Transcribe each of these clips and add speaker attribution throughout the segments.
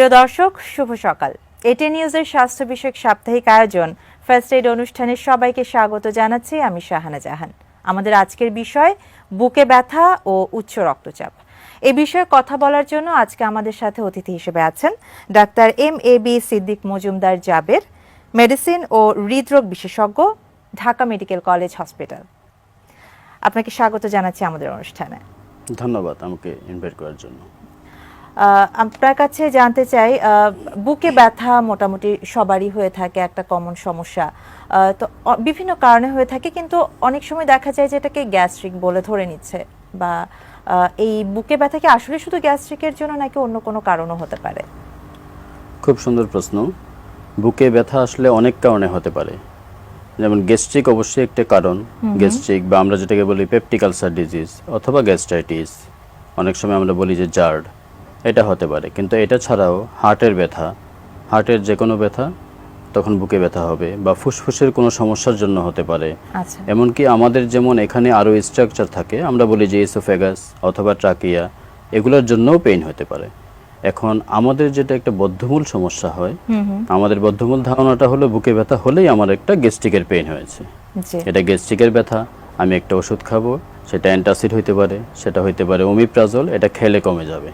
Speaker 1: প্রিয় দর্শক, শুভ সকাল। এটি নিউজের স্বাস্থ্য বিষয়ক সাপ্তাহিক আয়োজন। ফার্স্ট এইড অনুষ্ঠানে সবাইকে স্বাগত জানাচ্ছি আমি শাহানা জাহান। আমাদের আজকের বিষয়, বুকে ব্যথা ও উচ্চ রক্তচাপ। এ বিষয়ে কথা বলার জন্য আজকে আমাদের সাথে অতিথি হিসেবে আছেন doctor M A B Siddique Majumder Jaber, medicine ও হৃদরোগ বিশেষজ্ঞ, ঢাকা মেডিকেল কলেজ হসপিটাল। আপনাকে স্বাগত জানাচ্ছি আমাদের অনুষ্ঠানে।
Speaker 2: ধন্যবাদ আমাকে ইনভাইট করার জন্য।
Speaker 1: আপনার কাছে জানতে চাই বুকে ব্যথা মোটামুটি সবারই হয়ে থাকে একটা কমন সমস্যা। তো বিভিন্ন কারণে হয়ে থাকে কিন্তু অনেক সময় দেখা যায় যে এটাকে গ্যাস্ট্রিক বলে ধরে নিচ্ছে বা এই বুকে ব্যথা কি আসলে শুধু গ্যাস্ট্রিকের জন্য নাকি অন্য কোনো কারণও হতে পারে?
Speaker 2: খুব সুন্দর প্রশ্ন। বুকে ব্যথা আসলে অনেক কারণে হতে পারে। যেমন গ্যাস্ট্রিক অবশ্যই একটা কারণ। গ্যাস্ট্রিক বা আমরা যেটাকে বলি পেপটিক আলসার ডিজিজ অথবা গ্যাস্ট্রাইটিস অনেক সময় আমরা বলি যে জার্ড। এটা হতে পারে কিন্তু এটা ছাড়াও হার্টের ব্যথা হার্টের যে কোনো ব্যথা তখন বুকে ব্যথা হবে বা ফুসফুসের কোনো সমস্যার জন্য হতে পারে।
Speaker 1: আচ্ছা।
Speaker 2: এমনকি আমাদের যেমন এখানে আরও স্ট্রাকচার থাকে আমরা বলি যে ইসোফেগাস অথবা ট্রাকিয়া এগুলোর জন্যও পেইন হতে পারে। এখন আমাদের যেটা একটা বদ্ধমূল সমস্যা হয় আমাদের বদ্ধমূল ধারণাটা হলো বুকে ব্যথা হলেই আমার একটা গ্যাস্ট্রিকের পেইন হয়েছে। এটা গ্যাস্ট্রিকের ব্যথা আমি একটা ওষুধ খাব সেটা অ্যান্টাসিড হইতে পারে সেটা হইতে পারে ওমিপ্রাজল এটা খেলে কমে যাবে।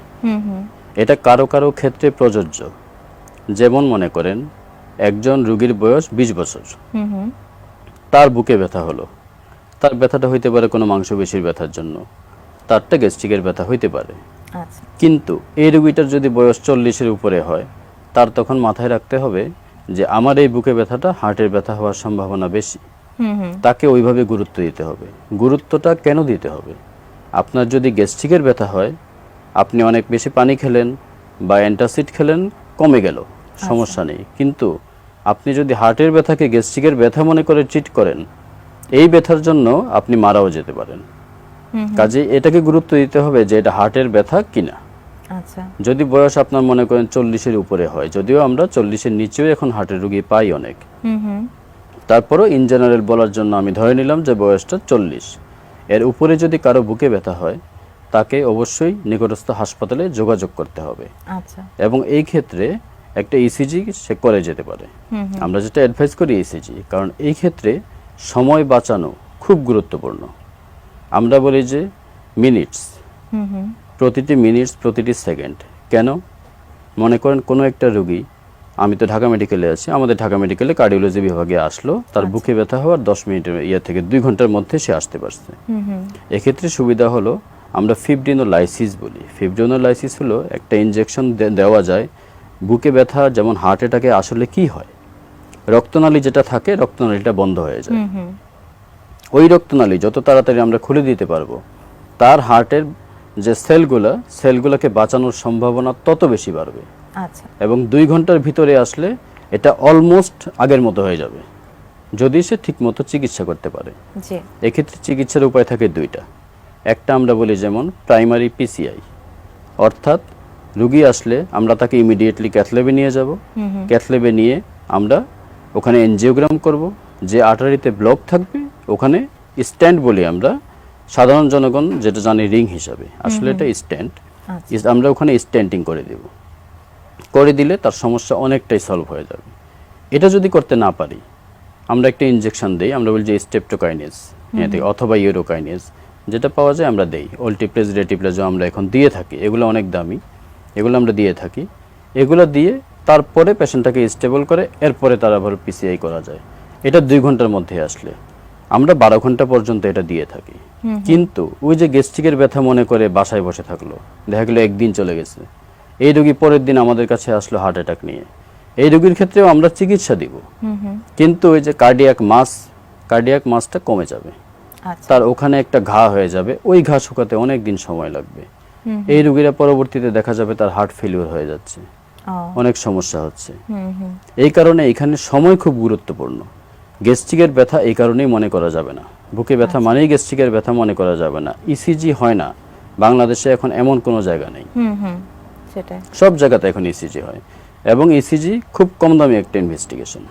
Speaker 2: এটা কারও কারও ক্ষেত্রে প্রযোজ্য। যেমন মনে করেন একজন রুগীর বয়স বিশ বছর। তার বুকে ব্যথা হলো। তার ব্যথাটা হইতে পারে কোনো মাংসপেশির ব্যথার জন্য। তারটা গ্যাস্ট্রিকের ব্যথা হইতে পারে।
Speaker 1: আচ্ছা।
Speaker 2: কিন্তু এই রুগীটার যদি বয়স চল্লিশের উপরে হয় তার তখন মাথায় রাখতে হবে যে আমার এই বুকে ব্যথাটা হার্টের ব্যথা হওয়ার সম্ভাবনা বেশি। তাকে ওইভাবে গুরুত্ব দিতে হবে। গুরুত্বটা কেন দিতে হবে? আপনার যদি গ্যাস্ট্রিকের ব্যথা হয় আপনি অনেক বেশি পানি খেলেন বা অ্যান্টাসিড খেলেন কমে গেল সমস্যা নেই। কিন্তু আপনি যদি হার্টের ব্যথাকে গ্যাস্ট্রিকের ব্যথা মনে করে ট্রিট করেন এই ব্যথার জন্য আপনি মারাও যেতে পারেন। কাজে এটাকে গুরুত্ব দিতে হবে যে এটা হার্টের ব্যথা কিনা।
Speaker 1: আচ্ছা।
Speaker 2: যদি বয়স আপনার মনে করেন চল্লিশের উপরে হয় যদিও আমরা চল্লিশের নিচেও এখন হার্টের রুগী পাই অনেক। তারপরও ইন জেনারেল বলার জন্য আমি ধরে নিলাম যে বয়সটা চল্লিশ। এর উপরে যদি কারও বুকে ব্যথা হয় তাকে অবশ্যই নিকটস্থ হাসপাতালে যোগাযোগ করতে হবে।
Speaker 1: আচ্ছা।
Speaker 2: এবং এই ক্ষেত্রে একটা ইসিজি সে করে যেতে পারে। আমরা যেটা অ্যাডভাইস করি ইসিজি কারণ এই ক্ষেত্রে সময় বাঁচানো খুব গুরুত্বপূর্ণ। আমরা বলি যে মিনিটস প্রতিটি মিনিটস প্রতিটি সেকেন্ড কেন? মনে করেন কোনো একটা রুগী আমি তো ঢাকা মেডিকেলে আছি আমাদের ঢাকা মেডিকেলে কার্ডিওলজি বিভাগে আসলো তার বুকে ব্যথা হওয়ার দশ মিনিটের ইয়ে থেকে দুই ঘণ্টার মধ্যে সে আসতে পারছে। এক্ষেত্রে সুবিধা হলো আমরা ফিবডিনোলাইসিস বলি। ফিবডিনোলাইসিস হলো একটা ইনজেকশন দেওয়া যায় বুকে ব্যথা যেমন হার্ট অ্যাটাকে আসলে কি হয়? রক্তনালী যেটা থাকে রক্তনালীটা বন্ধ হয়ে যায়। ওই রক্তনালী যত তাড়াতাড়ি আমরা খুলে দিতে পারব তার হার্টের যে সেলগুলো সেলগুলোকে বাঁচানোর সম্ভাবনা তত বেশি বাড়বে।
Speaker 1: আচ্ছা
Speaker 2: এবং দুই ঘণ্টার ভিতরে আসলে এটা অলমোস্ট আগের মতো হয়ে যাবে। যদি সে ঠিকমতো চিকিৎসা করতে পারে। এক্ষেত্রে চিকিৎসার উপায় থাকে দুইটা। একটা আমরা বলি যেমন প্রাইমারি পিসিআই অর্থাৎ রুগী আসলে আমরা তাকে ইমিডিয়েটলি ক্যাথলেবে নিয়ে যাব। ক্যাথলেবে নিয়ে আমরা ওখানে এনজিওগ্রাম করব। যে আটারিতে ব্লক থাকবে ওখানে স্ট্যান্ড বলি আমরা। সাধারণ জনগণ যেটা জানি রিং হিসাবে। আসলে এটা স্ট্যান্ড
Speaker 1: আচ্ছা।
Speaker 2: আমরা ওখানে স্ট্যান্ডিং করে দেব। করে দিলে তার সমস্যা অনেকটাই সলভ হয়ে যাবে। এটা যদি করতে না পারি আমরা একটা ইনজেকশন দেই আমরা বলি যে স্টেপটোকাইনেস অথবা ইউরোকাইনেস যেটা পাওয়া যায় আমরা দেই। অল্টিপ্লেজ রেটিপ্লেজও আমরা এখন দিয়ে থাকি এগুলো অনেক দামি এগুলো আমরা দিয়ে থাকি। এগুলো দিয়ে তারপরে পেশেন্টটাকে স্টেবল করে এরপরে তার আবার পিসিআই করা যায়। এটা দুই ঘণ্টার মধ্যে আসলে। আমরা বারো ঘণ্টা পর্যন্ত এটা দিয়ে থাকি। কিন্তু ওই যে গ্যাস্ট্রিকের ব্যথা মনে করে বাসায় বসে থাকল দেখা গেলো একদিন চলে গেছে। এই রোগী পরের দিন আমাদের কাছে আসলো হার্ট অ্যাটাক নিয়ে। এই রোগীর ক্ষেত্রেও আমরা চিকিৎসা দিব। কিন্তু ওই যে কার্ডিয়াক মাস কার্ডিয়াক মাসটা কমে যাবে।
Speaker 1: আচ্ছা।
Speaker 2: তার ওখানে একটা ঘা হয়ে যাবে। ওই ঘা শুকাতে অনেক দিন সময় লাগবে। এই রোগীরা পরবর্তীতে দেখা যাবে তার হার্ট ফেলিওর হয়ে যাচ্ছে। অনেক সমস্যা হচ্ছে। এই কারণে এখানে সময় খুব গুরুত্বপূর্ণ। গ্যাস্ট্রিকের ব্যথা এই কারণেই মনে করা যাবে না। বুকে ব্যথা মানেই গ্যাস্ট্রিকের ব্যথা মনে করা যাবে না। ইসিজি হয় না। বাংলাদেশে এখন এমন কোনো জায়গা নেই।
Speaker 1: সেটাই।
Speaker 2: সব জায়গাতে এখন ইসিজি হয়। এবং ইসিজি খুব কম দামি একটা ইনভেস্টিগেশন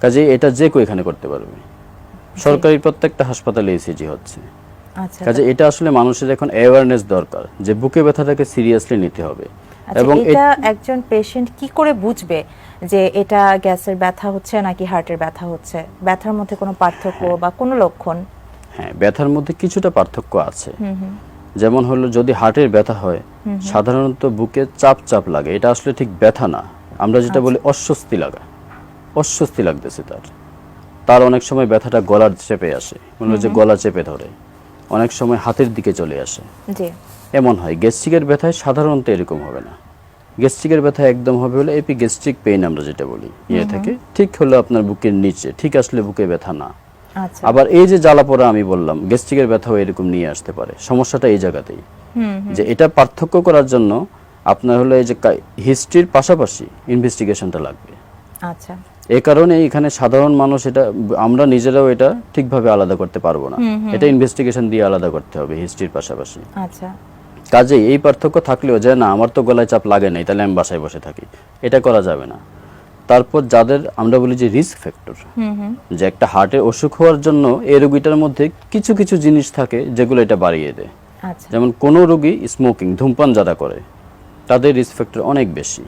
Speaker 2: কাজে এটা যে কেউ এখানে করতে পারবে। সরকারি প্রত্যেকটা হাসপাতালে ইসিজি হচ্ছে।
Speaker 1: আচ্ছা।
Speaker 2: কাজে এটা আসলে মানুষের এখন অ্যাওয়ারনেস দরকার যে বুকে ব্যথাটাকে সিরিয়াসলি নিতে হবে।
Speaker 1: আচ্ছা
Speaker 2: এবং
Speaker 1: এটা একজন পেশেন্ট কি করে বুঝবে যে এটা গ্যাসের ব্যথা হচ্ছে নাকি হার্টের ব্যথা হচ্ছে? ব্যথার মধ্যে কোনো পার্থক্য বা কোনো লক্ষণ?
Speaker 2: হ্যাঁ ব্যথার মধ্যে কিছুটা পার্থক্য আছে। যেমন হলো যদি হার্টের ব্যথা হয় সাধারণত বুকে চাপ চাপ লাগে এটা আসলে ঠিক ব্যথা না। আমরা যেটা বলি অস্বস্তি লাগা অস্বস্তি লাগতেছে তার। তার অনেক সময় ব্যথাটা গলার চেপে আসে মনে হয় যে গলা চেপে ধরে। অনেক সময় হাতের দিকে চলে আসে। এমন হয় গ্যাস্ট্রিকের ব্যথায় সাধারণত এরকম হবে না। গ্যাস্ট্রিকের ব্যথা একদম হবে হলো এপি গ্যাস্ট্রিক পেইন আমরা যেটা বলি ইয়ে থেকে। ঠিক হলো আপনার বুকের নিচে ঠিক আসলে বুকে ব্যথা না।
Speaker 1: আচ্ছা
Speaker 2: আবার এই যে জ্বালা পোড়া আমি বললাম গ্যাস্ট্রিকের ব্যথাও এরকম নিয়ে আসতে পারে। সমস্যাটা এই জায়গাতেই। যে এটা পার্থক্য করার জন্য আপনার হলো এই যে হিস্ট্রির পাশাপাশি ইনভেস্টিগেশনটা লাগবে।
Speaker 1: আচ্ছা।
Speaker 2: এই কারণে এখানে সাধারণ মানুষ এটা আমরা নিজেরাও এটা ঠিকভাবে আলাদা করতে পারব না। এটা ইনভেস্টিগেশন দিয়ে আলাদা করতে হবে হিস্ট্রির পাশাপাশি।
Speaker 1: আচ্ছা।
Speaker 2: কাজেই এই পার্থক্য থাকলেও যে না আমার তো গলায় চাপ লাগে নাই তাহলে আমি বাসায় বসে থাকি। এটা করা যাবে না। তারপর যাদের আমরা বলি যে রিস্ক ফ্যাক্টর যে একটা হার্টের অসুখ হওয়ার জন্য এই রোগীটার মধ্যে কিছু কিছু জিনিস থাকে যেগুলো এটা বাড়িয়ে দেয়।
Speaker 1: আচ্ছা।
Speaker 2: যেমন কোনো রোগী স্মোকিং ধূমপান যারা করে তাদের রিস্ক ফ্যাক্টর অনেক বেশি।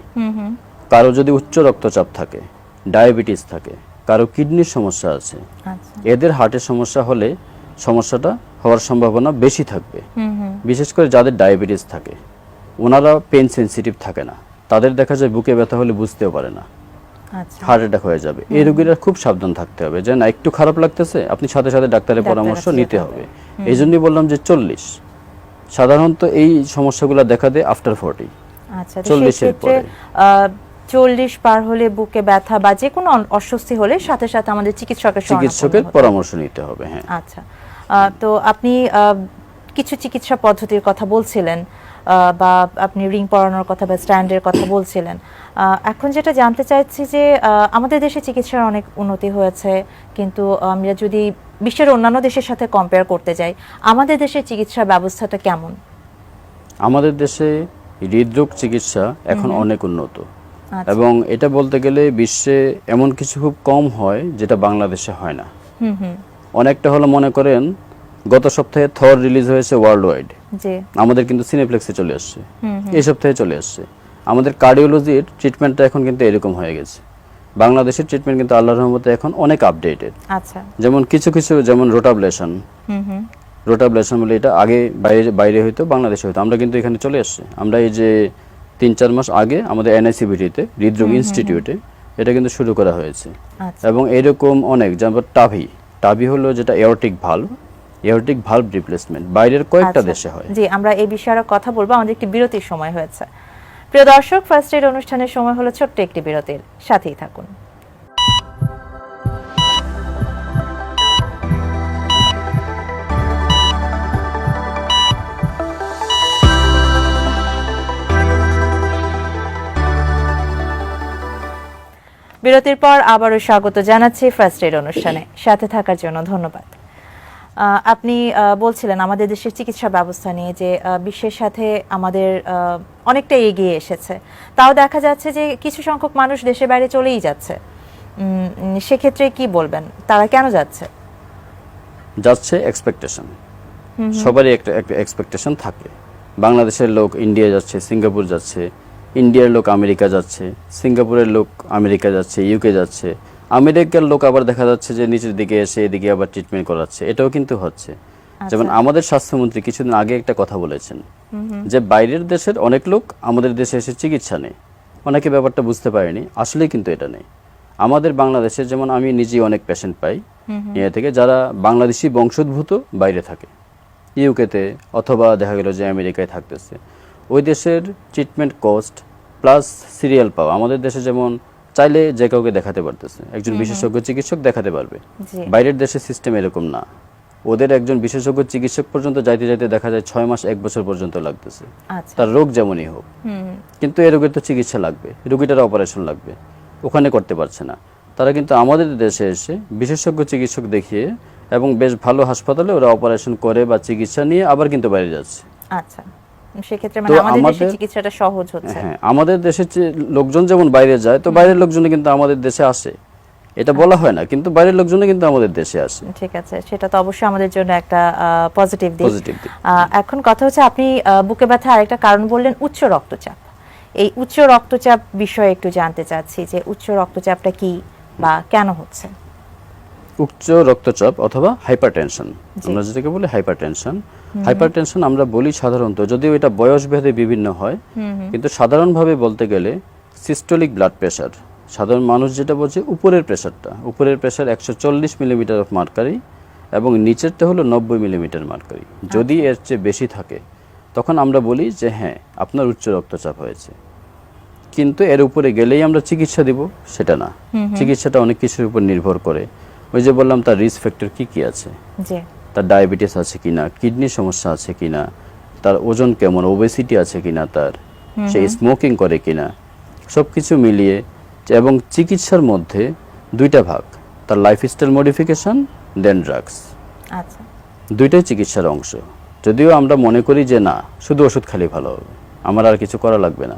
Speaker 2: কারও যদি উচ্চ রক্তচাপ থাকে ডায়াবেটিস থাকে কারও কিডনির সমস্যা আছে
Speaker 1: আচ্ছা।
Speaker 2: এদের হার্টের সমস্যা হলে সমস্যাটা হওয়ার সম্ভাবনা বেশি থাকবে। বিশেষ করে যাদের ডায়াবেটিস থাকে ওনারা পেন সেনসিটিভ থাকে না। তাদের দেখা যায় বুকে ব্যথা হলে বুঝতেও পারে না। হার্ট অ্যাটাক হয়ে যাবে। এই রোগীরা খুব সাবধান থাকতে হবে। যে না একটু খারাপ লাগতেছে আপনি সাথে সাথে ডাক্তারের পরামর্শ নিতে হবে। এই জন্যই বললাম যে চল্লিশ। সাধারণত এই সমস্যাগুলো দেখা দেয় আফটার ফর্টি
Speaker 1: আচ্ছা তো
Speaker 2: 40 এর
Speaker 1: সেক্ষেত্রে
Speaker 2: পরে।
Speaker 1: চল্লিশ পার হলে বুকে ব্যথা বা যে কোনো অস্বস্তি হলে সাথে সাথে আমাদের চিকিৎসকের
Speaker 2: চিকিৎসকের পরামর্শ নিতে হবে হ্যাঁ।
Speaker 1: আচ্ছা। তো আপনি কিছু চিকিৎসা পদ্ধতির কথা বলছিলেন। বা আপনি রিং পরানোর কথা বা স্ট্যান্ডের কথা বলছিলেন। এখন যেটা জানতে চাইছি যে আমাদের দেশে চিকিৎসার অনেক উন্নতি হয়েছে কিন্তু আমরা যদি বিশ্বের অন্যান্য দেশের সাথে কম্পেয়ার করতে যাই আমাদের দেশের চিকিৎসা ব্যবস্থাটা কেমন?
Speaker 2: আমাদের দেশে হৃদরোগ চিকিৎসা এখন অনেক উন্নত।
Speaker 1: আচ্ছা।
Speaker 2: এবং এটা বলতে গেলে বিশ্বে এমন কিছু খুব কম হয় যেটা বাংলাদেশে হয় না।
Speaker 1: হুম হুম।
Speaker 2: অনেকটা হলো মনে করেন গত সপ্তাহে থর রিলিজ হয়েছে ওয়ার্ল্ড ওয়াইড আমাদের কিন্তু সিনেপ্লেক্সে চলে আসছে। এই সপ্তাহে চলে আসছে। আমাদের কার্ডিওলজির ট্রিটমেন্টটা এখন কিন্তু এরকম হয়ে গেছে। বাংলাদেশের ট্রিটমেন্ট কিন্তু আল্লাহর রহমতে এখন অনেক আপডেটেড
Speaker 1: আচ্ছা।
Speaker 2: যেমন কিছু কিছু যেমন রোটাবলেশন
Speaker 1: হুম হুম।
Speaker 2: রোটাবলেশন বলে এটা আগে বাইরে বাইরে হইতো বাংলাদেশে হইতো। আমরা কিন্তু এখানে চলে আসছে। আমরা এই যে তিন চার মাস আগে আমাদের এনআইসিবিটিতে হৃদরোগ ইনস্টিটিউটে এটা কিন্তু শুরু করা হয়েছে।
Speaker 1: আচ্ছা।
Speaker 2: এবং এরকম অনেক যেমন টাভি টাভি হলো যেটা aortic valve aortic valve replacement বাইরের কয়েকটা
Speaker 1: আচ্ছা।
Speaker 2: দেশে হয়।
Speaker 1: জি আমরা এই বিষয়ে আরও কথা বলব। আমাদের একটি বিরতির সময় হয়েছে। প্রিয় দর্শক ফার্স্ট এড অনুষ্ঠানের সময় হলো ছোট্ট একটি বিরতির। সাথেই থাকুন। বিরতির পর আবারও স্বাগত জানাচ্ছি ফার্স্ট এড অনুষ্ঠানে। সাথে থাকার জন্য ধন্যবাদ। আপনি বলছিলেন আমাদের দেশের চিকিৎসা ব্যবস্থা নিয়ে যে বিশ্বের সাথে আমাদের অনেকটা এগিয়ে এসেছে। তাও দেখা যাচ্ছে যে কিছু সংখ্যক মানুষ দেশের বাইরে চলেই যাচ্ছে। সেক্ষেত্রে কি বলবেন? তারা কেন যাচ্ছে?
Speaker 2: যাচ্ছে এক্সপেকটেশন সবারই একটা একটা এক্সপেকটেশন থাকে। বাংলাদেশের লোক ইন্ডিয়া যাচ্ছে সিঙ্গাপুর যাচ্ছে ইন্ডিয়ার লোক আমেরিকা যাচ্ছে সিঙ্গাপুরের লোক আমেরিকা যাচ্ছে ইউকে যাচ্ছে। আমেরিকার লোক আবার দেখা যাচ্ছে যে নিচের দিকে এসে এদিকে আবার ট্রিটমেন্ট করাচ্ছে। এটাও কিন্তু হচ্ছে। যেমন আমাদের স্বাস্থ্যমন্ত্রী কিছুদিন আগে একটা কথা বলেছেন যে বাইরের দেশের অনেক লোক আমাদের দেশে এসে চিকিৎসা নেই অনেকে ব্যাপারটা বুঝতে পারেনি আসলেই কিন্তু এটা নেই। আমাদের বাংলাদেশে যেমন আমি নিজেই অনেক পেশেন্ট পাই ইয়ে থেকে যারা বাংলাদেশি বংশোদ্ভূত বাইরে থাকে ইউকেতে অথবা দেখা গেল যে আমেরিকায় থাকতেছে ওই দেশের ট্রিটমেন্ট কস্ট প্লাস সিরিয়াল পাওয়া আমাদের দেশে যেমন চাইলে যে কাউকে দেখাতে পারতেছে। একজন বিশেষজ্ঞ চিকিৎসক দেখাতে পারবে। বাইরের দেশের সিস্টেম এরকম না। ওদের একজন বিশেষজ্ঞ চিকিৎসক পর্যন্ত যাইতে যাইতে দেখা যায় ছয় মাস এক বছর পর্যন্ত লাগতেছে।
Speaker 1: আচ্ছা।
Speaker 2: তার রোগ যেমনই হোক। কিন্তু এই রোগের তো চিকিৎসা লাগবে। রোগীটার অপারেশন লাগবে। ওখানে করতে পারছে না। তারা কিন্তু আমাদের দেশে এসে বিশেষজ্ঞ চিকিৎসক দেখিয়ে এবং বেশ ভালো হাসপাতালে ওরা অপারেশন করে বা চিকিৎসা নিয়ে আবার কিন্তু বাইরে যাচ্ছে।
Speaker 1: আচ্ছা। সেক্ষেত্রে মানে আমাদের দেশে চিকিৎসাটা সহজ হচ্ছে।
Speaker 2: হ্যাঁ আমাদের দেশের লোকজন যেমন বাইরে যায় তো বাইরের লোকজন কিন্তু আমাদের দেশে আসে। এটা বলা হয় না কিন্তু বাইরের লোকজন কিন্তু আমাদের দেশে আসে।
Speaker 1: ঠিক আছে সেটা তো অবশ্যই আমাদের জন্য একটা পজিটিভ দিক। এখন কথা হচ্ছে আপনি বুকে ব্যথা আরেকটা কারণ বললেন উচ্চ রক্তচাপ। এই উচ্চ রক্তচাপ বিষয়ে একটু জানতে চাচ্ছি যে উচ্চ রক্তচাপটা কি বা কেন হচ্ছে?
Speaker 2: উচ্চ রক্তচাপ অথবা হাইপারটেনশন। আমরা যেটাকে বলি হাইপারটেনশন। হাইপারটেনশন আমরা বলি সাধারণত যদিও এটা বয়স ভেদে বিভিন্ন হয় কিন্তু সাধারণভাবে বলতে গেলে সিস্টোলিক ব্লাড প্রেশার সাধারণ মানুষ যেটা বলছে উপরের প্রেশারটা উপরের প্রেশার একশো চল্লিশ মিলিমিটার অফ মার্কারি এবং নিচেরটা হলো নব্বই মিলিমিটার মার্কারি যদি এর চেয়ে বেশি থাকে তখন আমরা বলি যে হ্যাঁ আপনার উচ্চ রক্তচাপ হয়েছে। কিন্তু এর উপরে গেলেই আমরা চিকিৎসা দিব সেটা না। চিকিৎসাটা অনেক কিছুর উপর নির্ভর করে। ওই যে বললাম তার রিস্ক ফ্যাক্টর কি কি আছে? তার ডায়াবেটিস আছে কিনা কিডনি সমস্যা আছে কিনা তার ওজন কেমন ওবেসিটি আছে কিনা তার সে স্মোকিং করে কিনা সব কিছু মিলিয়ে এবং চিকিৎসার মধ্যে দুইটা ভাগ তার লাইফস্টাইল মডিফিকেশন দেন ড্রাগস
Speaker 1: আচ্ছা।
Speaker 2: দুইটাই চিকিৎসার অংশ। যদিও আমরা মনে করি যে না শুধু ওষুধ খালি ভালো হবে আমার আর কিছু করা লাগবে না।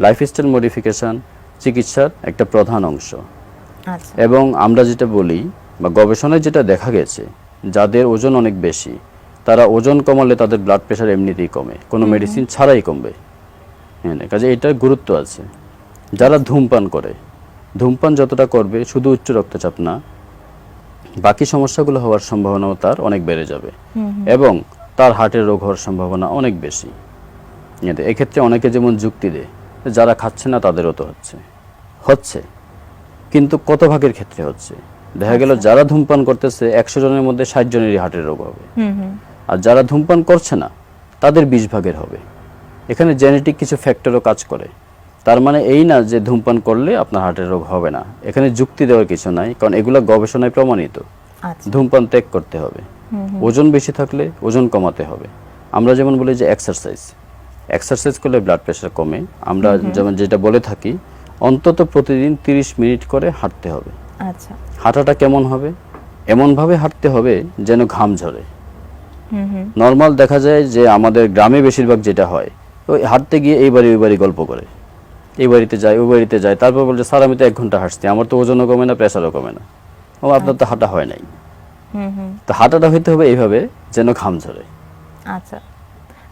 Speaker 2: লাইফস্টাইল মডিফিকেশন চিকিৎসার একটা প্রধান অংশ।
Speaker 1: আচ্ছা।
Speaker 2: এবং আমরা যেটা বলি বা গবেষণায় যেটা দেখা গেছে যাদের ওজন অনেক বেশি তারা ওজন কমালে তাদের ব্লাড প্রেশার এমনিতেই কমে কোনো মেডিসিন ছাড়াই কমবে। হ্যাঁ কাজে এটার গুরুত্ব আছে। যারা ধূমপান করে ধূমপান যতটা করবে শুধু উচ্চ রক্তচাপ না বাকি সমস্যাগুলো হওয়ার সম্ভাবনাও তার অনেক বেড়ে যাবে। এবং তার হার্টের রোগ হওয়ার সম্ভাবনা অনেক বেশি। এতে- এক্ষেত্রে অনেকে যেমন যুক্তি দেয় যারা খাচ্ছে না তাদেরও তো হচ্ছে। হচ্ছে কিন্তু কত ভাগের ক্ষেত্রে হচ্ছে? দেখা গেল যারা ধূমপান করতেছে একশো জনের মধ্যে ষাট জনেরই হার্টের রোগ হবে। আর যারা ধূমপান করছে না তাদের বিশ ভাগের হবে। এখানে জেনেটিক কিছু ফ্যাক্টরও কাজ করে। তার মানে এই না যে ধূমপান করলে আপনার হার্টের রোগ হবে না। এখানে যুক্তি দেওয়ার কিছু নাই কারণ এগুলো গবেষণায় প্রমাণিত।
Speaker 1: আচ্ছা।
Speaker 2: ধূমপান ত্যাগ করতে হবে। ওজন বেশি থাকলে ওজন কমাতে হবে। আমরা যেমন বলি যে এক্সারসাইজ এক্সারসাইজ করলে ব্লাড প্রেশার কমে। আমরা যেমন যেটা বলে থাকি অন্তত প্রতিদিন তিরিশ মিনিট করে হাঁটতে হবে।
Speaker 1: আচ্ছা।
Speaker 2: হাঁটাটা কেমন হবে? এমনভাবে হাঁটতে হবে যেন ঘাম ঝরে। নর্মাল দেখা যায় যে আমাদের গ্রামে বেশিরভাগ যেটা হয় ওই হাঁটতে গিয়ে এই বাড়ি ওই বাড়ি গল্প করে। এই বাড়িতে যায় ওই বাড়িতে যায় তারপর বলছে স্যার আমি তো এক ঘণ্টা হাঁটছি আমার তো ওজনও কমে না প্রেশারও কমে না। ও আপনার তো হাঁটা হয় নাই।
Speaker 1: হুম হুম।
Speaker 2: তো হাঁটাটা হইতে হবে এইভাবে যেন ঘাম ঝরে।
Speaker 1: আচ্ছা।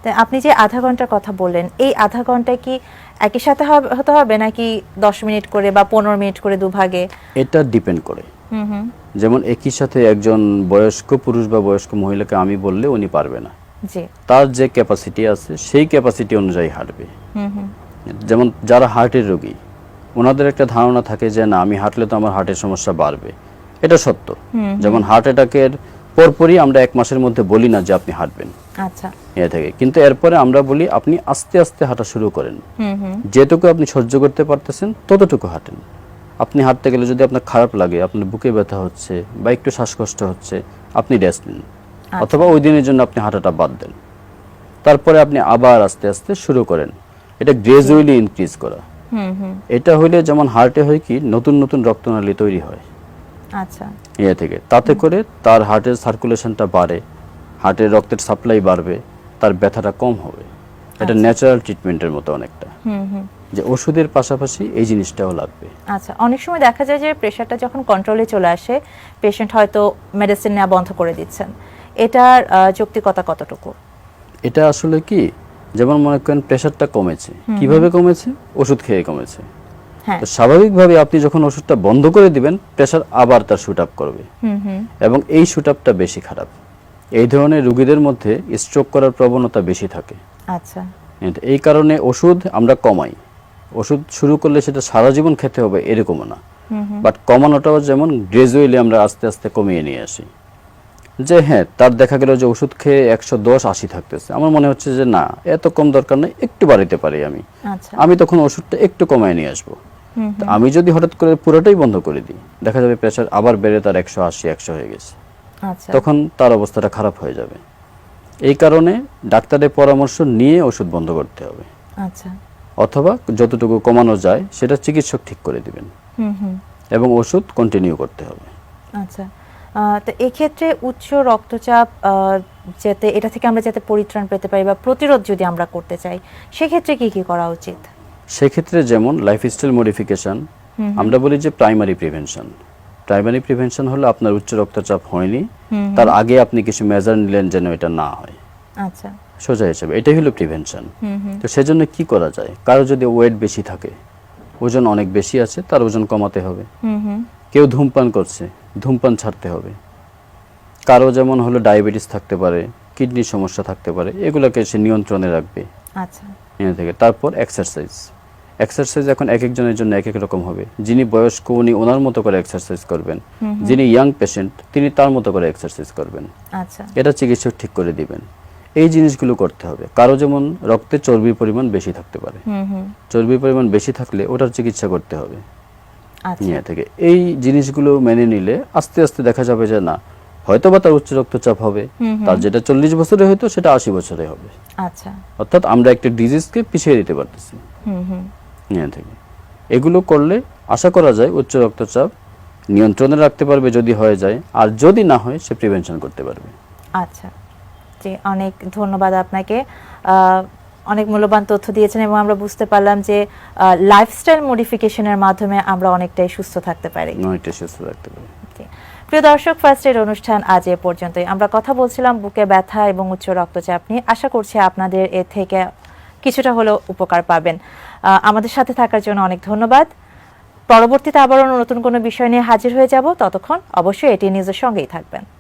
Speaker 1: আপনি যে আধা ঘণ্টার কথা বললেন এই আধা ঘন্টায় কি একই সাথে হতে হবে নাকি দশ মিনিট করে বা পনেরো মিনিট করে দুভাগে?
Speaker 2: এটা ডিপেন্ড করে।
Speaker 1: হুম হুম।
Speaker 2: যেমন একই সাথে একজন বয়স্ক পুরুষ বা বয়স্ক মহিলাকে আমি বললে উনি পারবে না।
Speaker 1: জি।
Speaker 2: তার যে ক্যাপাসিটি আছে সেই ক্যাপাসিটি অনুযায়ী হাঁটবে।
Speaker 1: হুম হুম।
Speaker 2: যেমন যারা হার্টের রোগী ওনাদের একটা ধারণা থাকে যে না আমি হাঁটলে তো আমার হার্টের সমস্যা বাড়বে। এটা সত্য। যেমন হার্ট অ্যাটাকের পরপরই আমরা এক মাসের মধ্যে বলি না যে আপনি হাঁটবেন।
Speaker 1: আচ্ছা।
Speaker 2: থেকে। কিন্তু এরপরে আমরা বলি আপনি আস্তে আস্তে হাঁটা শুরু করেন। যেটুকু আপনি সহ্য করতে পারতেছেন ততটুকু হাঁটেন। আপনি হাঁটতে গেলে যদি আপনার খারাপ লাগে আপনার বুকে ব্যথা হচ্ছে বা একটু শ্বাসকষ্ট হচ্ছে আপনি রেস্ট নিন। অথবা ওই দিনের জন্য আপনি হাঁটাটা বাদ দেন। তারপরে আপনি আবার আস্তে আস্তে শুরু করেন। এটা গ্রেজুয়ালি ইনক্রিজ করা। এটা হইলে যেমন হার্টে হয় কি নতুন নতুন রক্তনালী তৈরি হয়।
Speaker 1: আচ্ছা।
Speaker 2: ইয়ে থেকে। তাতে করে তার হার্টের সার্কুলেশনটা বাড়ে হার্টের রক্তের সাপ্লাই বাড়বে তার ব্যথাটা কম হবে। এটা ন্যাচারাল ট্রিটমেন্টের মতো অনেকটা।
Speaker 1: হুম হুম।
Speaker 2: যে ওষুধের পাশাপাশি এই জিনিসটাও লাগবে।
Speaker 1: আচ্ছা অনেক সময় দেখা যায় যে প্রেশারটা যখন কন্ট্রোলে চলে আসে পেশেন্ট হয়তো মেডিসিন নেওয়া বন্ধ করে দিচ্ছেন। এটার যৌক্তিকতা কতটুকু?
Speaker 2: এটা আসলে কি? যেমন মনে করেন প্রেশারটা কমেছে। কীভাবে কমেছে? ওষুধ খেয়ে কমেছে। তো স্বাভাবিকভাবে আপনি যখন ওষুধটা বন্ধ করে দিবেন প্রেশার আবার তার শুট আপ করবে এবং এই শুট আপটা বেশি খারাপ। এই ধরনের রোগীদের মধ্যে স্ট্রোক করার প্রবণতা বেশি থাকে।
Speaker 1: আচ্ছা।
Speaker 2: এই কারণে ওষুধ আমরা কমাই। ওষুধ শুরু করলে সেটা সারা জীবন খেতে হবে এরকমও না। বাট কমানোটাও যেমন গ্রেজুয়ালি আমরা আস্তে আস্তে কমিয়ে নিয়ে আসি। যে হ্যাঁ তার দেখা গেল যে ওষুধ খেয়ে একশো দশ আশি থাকতেছে। আমার মনে হচ্ছে যে না এত কম দরকার নেই একটু বাড়াইতে পারি আমি।
Speaker 1: আচ্ছা।
Speaker 2: আমি তখন ওষুধটা একটু কমায় নিয়ে আসব। আমি যদি হঠাৎ করে পুরোটাই বন্ধ করে দিই দেখা যাবে প্রেশার আবার বেড়ে তার একশো আশি একশো হয়ে গেছে।
Speaker 1: আচ্ছা।
Speaker 2: তখন তার অবস্থাটা খারাপ হয়ে যাবে। এই কারণে ডাক্তারের পরামর্শ নিয়ে ওষুধ বন্ধ করতে হবে।
Speaker 1: আচ্ছা।
Speaker 2: অথবা যতটুকু কমানো যায় সেটা চিকিৎসক ঠিক করে দিবেন। এবং ওষুধ কন্টিনিউ করতে হবে।
Speaker 1: আচ্ছা। তো এক্ষেত্রে উচ্চ রক্তচাপ যাতে এটা থেকে আমরা যাতে পরিত্রাণ পেতে পারি বা প্রতিরোধ যদি আমরা করতে চাই সেক্ষেত্রে কি কি করা উচিত?
Speaker 2: সেক্ষেত্রে যেমন লাইফস্টাইল মডিফিকেশন আমরা বলি যে প্রাইমারি প্রিভেনশন প্রাইমারি প্রিভেনশন হলো আপনার উচ্চ রক্তচাপ হয়নি তার আগে আপনি কিছু মেজার নিলেন যেন এটা না হয়।
Speaker 1: আচ্ছা।
Speaker 2: সোজা হিসেবে এটাই হলো প্রিভেনশন তো সেজন্য কি করা যায়? কারও যদি ওয়েট বেশি থাকে ওজন অনেক বেশি আছে তার ওজন কমাতে হবে। কেউ ধূমপান করছে ধূমপান ছাড়তে হবে। কারও যেমন হলো ডায়াবেটিস থাকতে পারে কিডনির সমস্যা থাকতে পারে এগুলোকে সে নিয়ন্ত্রণে রাখবে।
Speaker 1: আচ্ছা।
Speaker 2: থেকে তারপর এক্সারসাইজ এক্সারসাইজ এখন এক একজনের জন্য এক এক রকম হবে। যিনি বয়স্ক উনি ওনার মতো করে এক্সারসাইজ করবেন। যিনি ইয়াং পেশেন্ট তিনি তার মতো করে এক্সারসাইজ করবেন।
Speaker 1: আচ্ছা।
Speaker 2: এটা চিকিৎসক ঠিক করে দিবেন। এই জিনিসগুলো করতে হবে। কারও যেমন রক্তে চর্বির পরিমাণ বেশি থাকতে পারে। চর্বির পরিমাণ বেশি থাকলে ওটার চিকিৎসা করতে হবে।
Speaker 1: আচ্ছা।
Speaker 2: নিয়ে থেকে। এই জিনিসগুলো মেনে নিলে আস্তে আস্তে দেখা যাবে যে না হয়তো বা তার উচ্চ রক্তচাপ হবে। তার যেটা চল্লিশ বছরে হয়তো সেটা আশি বছরে হবে।
Speaker 1: আচ্ছা।
Speaker 2: অর্থাৎ আমরা একটা ডিজিজকে পিছিয়ে দিতে পারতেছি।
Speaker 1: হুম হুম।
Speaker 2: নিয়ে থেকে। এগুলো করলে আশা করা যায় উচ্চ রক্তচাপ নিয়ন্ত্রণে রাখতে পারবে যদি হয়ে যায় আর যদি না হয় সে প্রিভেনশন করতে পারবে।
Speaker 1: আচ্ছা জি অনেক ধন্যবাদ আপনাকে। অনেক মূল্যবান তথ্য দিয়েছেন এবং আমরা বুঝতে পারলাম যে লাইফস্টাইল মডিফিকেশনের মাধ্যমে আমরা অনেকটাই সুস্থ থাকতে পারি।
Speaker 2: নয়টা সুস্থ পারবে
Speaker 1: জি। প্রিয় দর্শক ফার্স্ট এড অনুষ্ঠান আজ এ পর্যন্তই। আমরা কথা বলছিলাম বুকে ব্যথা এবং উচ্চ রক্তচাপ নিয়ে। আশা করছি আপনাদের এ থেকে কিছুটা হলেও উপকার পাবেন। আমাদের সাথে থাকার জন্য অনেক ধন্যবাদ। পরবর্তীতে আবারও নতুন কোনো বিষয় নিয়ে হাজির হয়ে যাব। ততক্ষণ অবশ্যই এটি নিউজের সঙ্গেই থাকবেন।